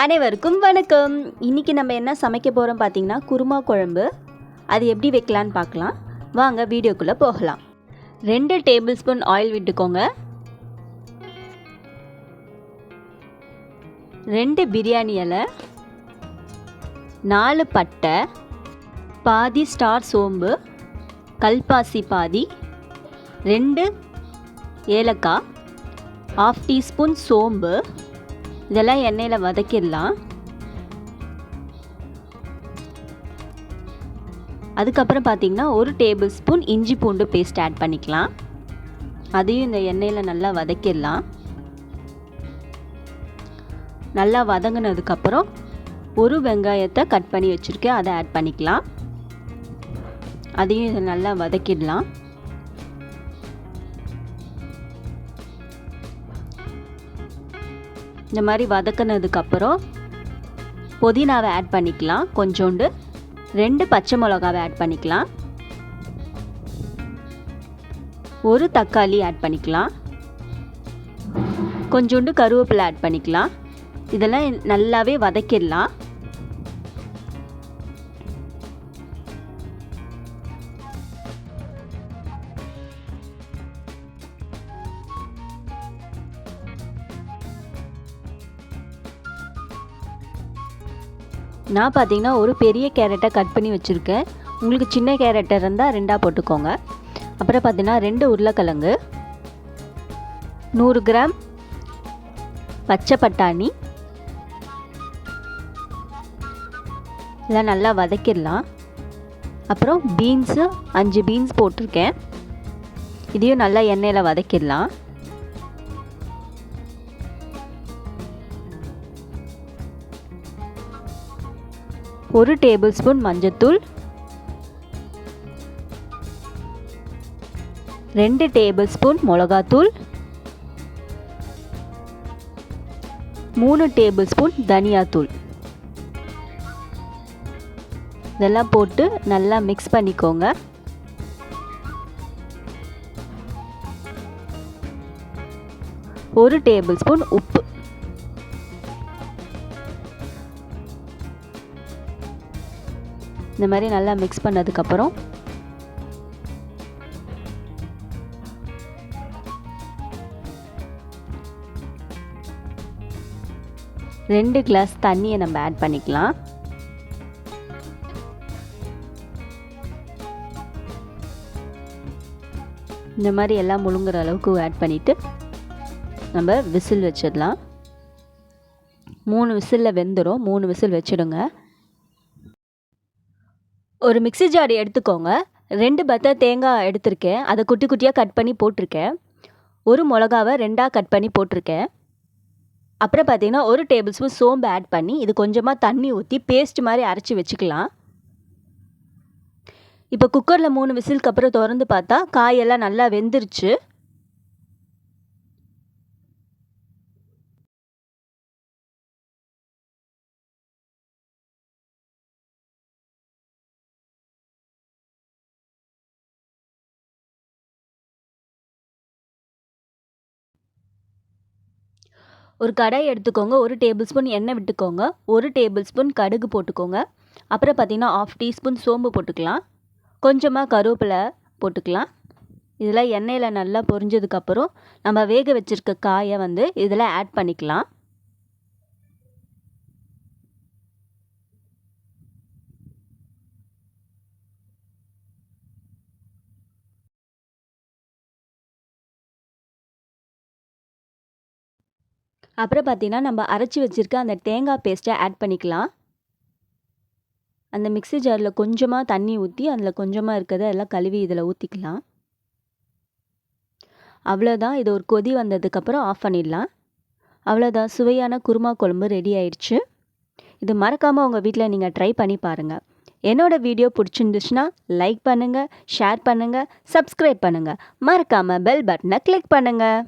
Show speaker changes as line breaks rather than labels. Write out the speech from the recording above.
அனைவருக்கும் வணக்கம். இன்றைக்கி நம்ம என்ன சமைக்க போகிறோம் பார்த்தீங்கன்னா குருமா குழம்பு. அது எப்படி வைக்கலான்னு பார்க்கலாம் வாங்க வீடியோக்குள்ளே போகலாம். ரெண்டு டேபிள் ஸ்பூன் ஆயில் விட்டுக்கோங்க. ரெண்டு பிரியாணி இலை. நாலு பட்டை. பாதி ஸ்டார் சோம்பு. கல்பாசி பாதி. ரெண்டு ஏலக்காய். ஆஃப் டீஸ்பூன் சோம்பு. இதெல்லாம் எண்ணெயில் வதக்கிடலாம். அதுக்கப்புறம் பார்த்தீங்கன்னா ஒரு டேபிள் ஸ்பூன் இஞ்சி பூண்டு பேஸ்ட் ஆட் பண்ணிக்கலாம். அதையும் இந்த எண்ணெயில் நல்லா வதக்கிடலாம். நல்லா வதங்கினதுக்கப்புறம் ஒரு வெங்காயத்தை கட் பண்ணி வச்சுருக்கேன் அதை ஆட் பண்ணிக்கலாம். அதையும் இதை நல்லா வதக்கிடலாம். இந்த மாதிரி வதக்கினதுக்கப்புறம் புதினாவை ஆட் பண்ணிக்கலாம். கொஞ்சோண்டு ரெண்டு பச்சை மிளகாவை ஆட் பண்ணிக்கலாம். ஒரு தக்காளி ஆட் பண்ணிக்கலாம். கொஞ்சோண்டு கருவேப்பிலை ஆட் பண்ணிக்கலாம். இதெல்லாம் நல்லாவே வதக்கிடலாம். நான் பார்த்தீங்கன்னா ஒரு பெரிய கேரட்டை கட் பண்ணி வச்சுருக்கேன். உங்களுக்கு சின்ன கேரட் இருந்தால் ரெண்டாக போட்டுக்கோங்க. அப்புறம் பார்த்தீங்கன்னா ரெண்டு உருளைக்கிழங்கு நூறு கிராம் பச்சை பட்டாணி. இதெல்லாம் நல்லா வதக்கிடலாம். அப்புறம் பீன்ஸு அஞ்சு பீன்ஸ் போட்டிருக்கேன். இதையும் நல்லா எண்ணெயில் வதக்கிடலாம். ஒரு டேபிள் ஸ்பூன் மஞ்சத்தூள் ரெண்டு டேபிள் ஸ்பூன் மிளகாத்தூள் மூணு டேபிள் ஸ்பூன் தனியாத்தூள். இதெல்லாம் போட்டு நல்லா மிக்ஸ் பண்ணிக்கோங்க. ஒரு டேபிள் ஸ்பூன் உப்பு. இந்த மாதிரி நல்லா மிக்ஸ் பண்ணதுக்கப்புறம் ரெண்டு கிளாஸ் தண்ணியை நம்ம ஆட் பண்ணிக்கலாம். இந்த மாதிரி எல்லாம் முழுங்குற அளவுக்கு ஆட் பண்ணிவிட்டு நம்ம விசில் வச்சிடலாம். மூணு விசிலில் வெந்துடும் மூணு விசில் வச்சிடுங்க. ஒரு மிக்சி ஜார் எடுத்துக்கோங்க. ரெண்டு பத்த தேங்காய் எடுத்திருக்கேன். அதை குட்டி குட்டியாக கட் பண்ணி போட்டிருக்கேன். ஒரு மிளகாவை ரெண்டாக கட் பண்ணி போட்டிருக்கேன். அப்புறம் பார்த்தீங்கன்னா ஒரு டேபிள் ஸ்பூன் சோம்பு ஆட் பண்ணி இது கொஞ்சமாக தண்ணி ஊற்றி பேஸ்ட் மாதிரி அரைச்சி வச்சுக்கலாம். இப்போ குக்கரில் மூணு விசிலுக்கு அப்புறம் திறந்து பார்த்தா காயெல்லாம் நல்லா வெந்துருச்சு. ஒரு கடாய் எடுத்துக்கோங்க ஒரு டேபிள் ஸ்பூன் எண்ணெய் விட்டுக்கோங்க ஒரு டேபிள் ஸ்பூன் கடுகு போட்டுக்கோங்க. அப்புறம் பார்த்தீங்கன்னா ஆஃப் டீஸ்பூன் சோம்பு போட்டுக்கலாம். கொஞ்சமாக கருவேப்பிலை போட்டுக்கலாம். இதில் எண்ணெயில் நல்லா பொரிஞ்சதுக்கப்புறம் நம்ம வேக வச்சுருக்க காயை வந்து இதில் ஆட் பண்ணிக்கலாம். அப்புறம் பார்த்தீங்கன்னா நம்ம அரைச்சி வச்சுருக்க அந்த தேங்காய் பேஸ்ட்டை ஆட் பண்ணிக்கலாம். அந்த மிக்ஸி ஜாரில் கொஞ்சமாக தண்ணி ஊற்றி அதில் கொஞ்சமாக இருக்கிறத எல்லாம் கழுவி இதில் ஊற்றிக்கலாம் அவ்வளோதான் இது ஒரு கொதி வந்ததுக்கப்புறம் ஆஃப் பண்ணிடலாம். அவ்வளோதான் சுவையான குருமா குழம்பு ரெடி ஆயிடுச்சு. இது மறக்காமல் உங்கள் வீட்டில் நீங்கள் ட்ரை பண்ணி பாருங்கள் என்னோடய வீடியோ பிடிச்சிருந்துச்சுன்னா லைக் பண்ணுங்கள் ஷேர் பண்ணுங்கள் சப்ஸ்கிரைப் பண்ணுங்கள் மறக்காமல் பெல் பட்டனை கிளிக் பண்ணுங்கள்